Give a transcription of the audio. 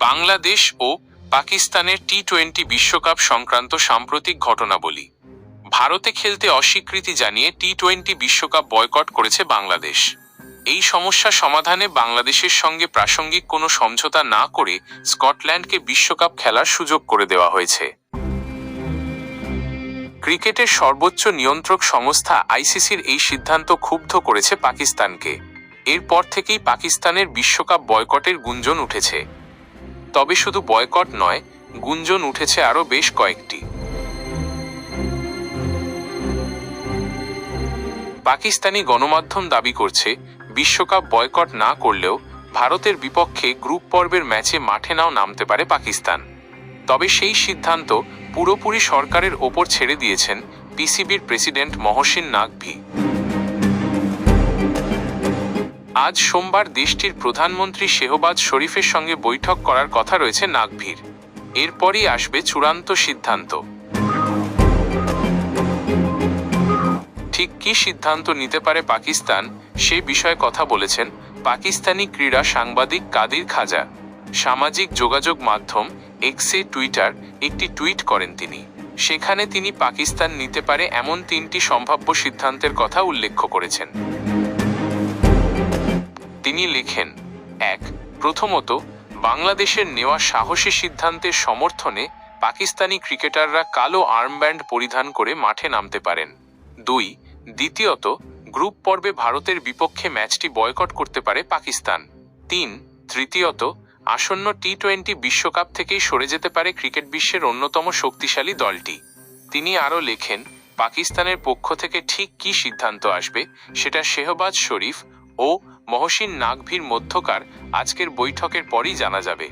বাংলাদেশ ও পাকিস্তানের T twenty বিশ্বকাপ সংক্রান্ত সাম্প্রতিক ঘটনাবলী। ভারতে খেলতে অস্বীকৃতি জানিয়ে টি টোয়েন্টি বিশ্বকাপ বয়কট করেছে বাংলাদেশ। এই সমস্যা সমাধানে বাংলাদেশের সঙ্গে প্রাসঙ্গিক কোনো সমঝোতা না করে স্কটল্যান্ডকে বিশ্বকাপ খেলার সুযোগ করে দেওয়া হয়েছে। ক্রিকেটের সর্বোচ্চ নিয়ন্ত্রক সংস্থা আইসিসির এই সিদ্ধান্ত ক্ষুব্ধ করেছে পাকিস্তানকে। এরপর থেকেই পাকিস্তানের বিশ্বকাপ বয়কটের গুঞ্জন উঠেছে। তবে শুধু বয়কট নয়, গুঞ্জন উঠেছে আরও বেশ কয়েকটি। পাকিস্তানি গণমাধ্যম দাবি করছে, বিশ্বকাপ বয়কট না করলেও ভারতের বিপক্ষে গ্রুপ পর্বের ম্যাচে মাঠে নাও নামতে পারে পাকিস্তান। তবে সেই সিদ্ধান্ত পুরোপুরি সরকারের ওপর ছেড়ে দিয়েছেন পিসিবির প্রেসিডেন্ট মহসিন নাকভি আজ সোমবার দেশটির প্রধানমন্ত্রী শেহবাজ শরীফের সঙ্গে বৈঠক করার কথা রয়েছে নাকভির এরপরই আসবে চূড়ান্ত সিদ্ধান্ত। ঠিক কী সিদ্ধান্ত নিতে পারে পাকিস্তান, সে বিষয়ে কথা বলেছেন পাকিস্তানি ক্রীড়া সাংবাদিক কাদির খাজা। সামাজিক যোগাযোগ মাধ্যম এক্সে টুইটার একটি টুইট করেন তিনি। সেখানে তিনি পাকিস্তান নিতে পারে এমন তিনটি সম্ভাব্য সিদ্ধান্তের কথা উল্লেখ করেছেন। তিনি লেখেন, এক, প্রথমত, বাংলাদেশের নেওয়া সাহসী সিদ্ধান্তের সমর্থনে পাকিস্তানি ক্রিকেটাররা কালো আর্মব্যান্ড পরিধান করে মাঠে নামতে পারেন। দুই, দ্বিতীয়ত, গ্রুপ পর্বে ভারতের বিপক্ষে ম্যাচটি বয়কট করতে পারে পাকিস্তান। তিন, তৃতীয়ত, আসন্ন টি টোয়েন্টি বিশ্বকাপ থেকেই সরে যেতে পারে ক্রিকেট বিশ্বের অন্যতম শক্তিশালী দলটি। তিনি আরও লেখেন, পাকিস্তানের পক্ষ থেকে ঠিক কী সিদ্ধান্ত আসবে সেটা শেহবাজ শরীফ ও মহসিন নাকভির মধ্যকার আজকের বৈঠকের পরই জানা যাবে।